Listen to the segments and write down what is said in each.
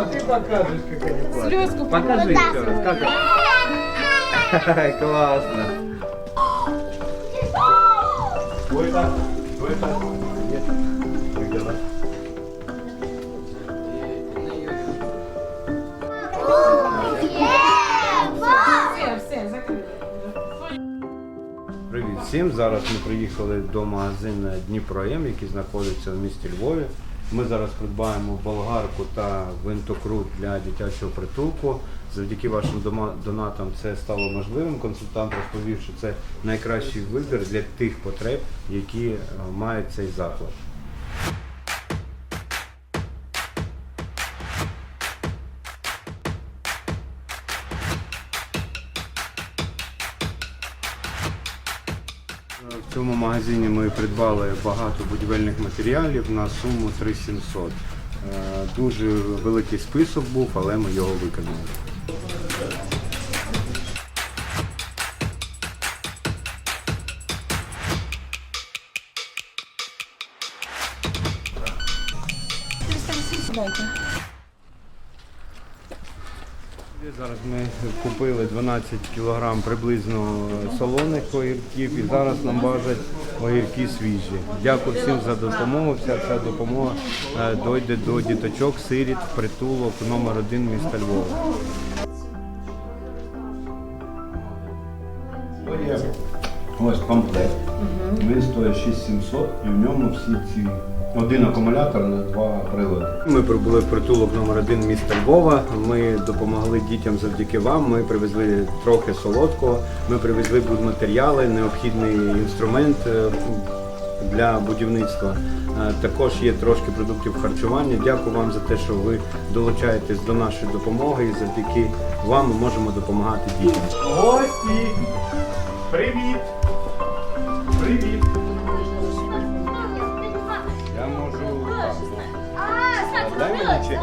О, ты покажешь, как они плачут. Слезку Покажи еще раз, как это? Классно. Ой, так, ой, так. Нет. Привіт всім. Зараз ми приїхали до магазину Дніпро М, який знаходиться в місті Львові. Ми зараз придбаємо болгарку та винтокрут для дитячого притулку. Завдяки вашим донатам це стало можливим. Консультант розповів, що це найкращий вибір для тих потреб, які мають має цей заклад. В цьому магазині ми придбали багато будівельних матеріалів на суму 3700. Е, Дуже великий список був, але ми його виконали. Зараз ми купили 12 кг приблизно солоних огірків і зараз нам бажать огірки свіжі. Дякую всім за допомогу. Вся ця допомога е, дойде до діточок, сиріт, притулок номер один міста Львова. Ось комплект. Він стоїть 6700 і в ньому всі ці один акумулятор на два прилади. Ми прибули в притулок номер один міста Львова. Ми допомогли дітям завдяки вам. Ми привезли трохи солодкого. Ми привезли будматеріали, необхідний інструмент е, для будівництва. Е, Також є трошки продуктів харчування. Дякую вам за те, що ви долучаєтесь до нашої допомоги і завдяки вам ми можемо допомагати дітям. Гості! Привіт! Привіт! Чек.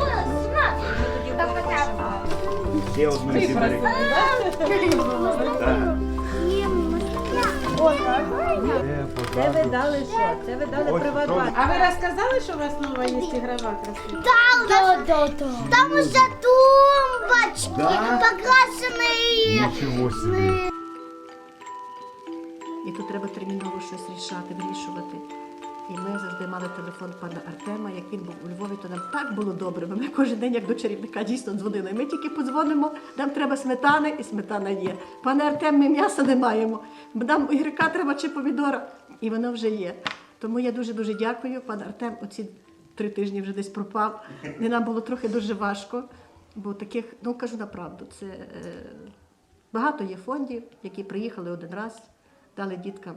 Є одну зібрати. Це ви дали що? Це ви дали Ось, приватбанк. А ви розказали, що у вас нова є ігрова красива? Да, да, да. Там уже тумбочки Да? покрашенные. Нічого собі. І тут треба терміново щось рішати, вирішувати. І ми завжди мали телефон пана Артема. Як він був у Львові, то нам так було добре. бо Ми кожен день, як до чарівника, дійсно дзвонили. Ми тільки подзвонимо, нам треба сметани, і сметана є. Пане Артем, ми м'яса не маємо. Нам огірка треба чи помідора, і воно вже є. Тому я дуже дуже дякую. Пан Артем оці три тижні вже десь пропав. І нам було трохи дуже важко, бо таких, ну кажу направду, це. Е, Багато є фондів, які приїхали один раз, дали діткам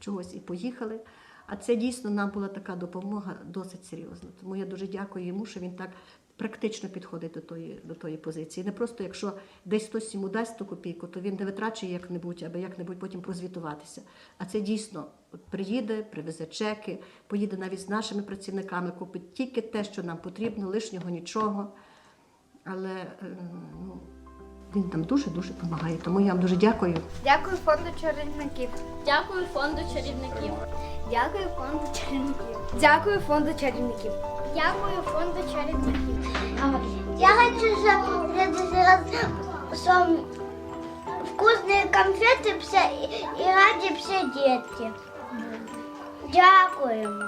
чогось і поїхали. А це дійсно нам була така допомога досить серйозна. Тому я дуже дякую йому, що він так практично підходить до тої, до тої позиції. Не просто якщо десь хтось йому дасть ту копійку, то він не витрачує як-небудь, аби як-небудь потім прозвітуватися. А це дійсно приїде, привезе чеки, поїде навіть з нашими працівниками, купить тільки те, що нам потрібно, лишнього нічого. Але е, ну, він там дуже-дуже допомагає. Тому я вам дуже дякую. Дякую фонду чарівників. Дякую фонду чарівників. Дякую фонду чарівників. Дякую фонду чарівників. Дякую фонду чарівників. Я хочу, чтобы в следующий раз что вкусные конфеты все, и ради все детки. Дякуємо.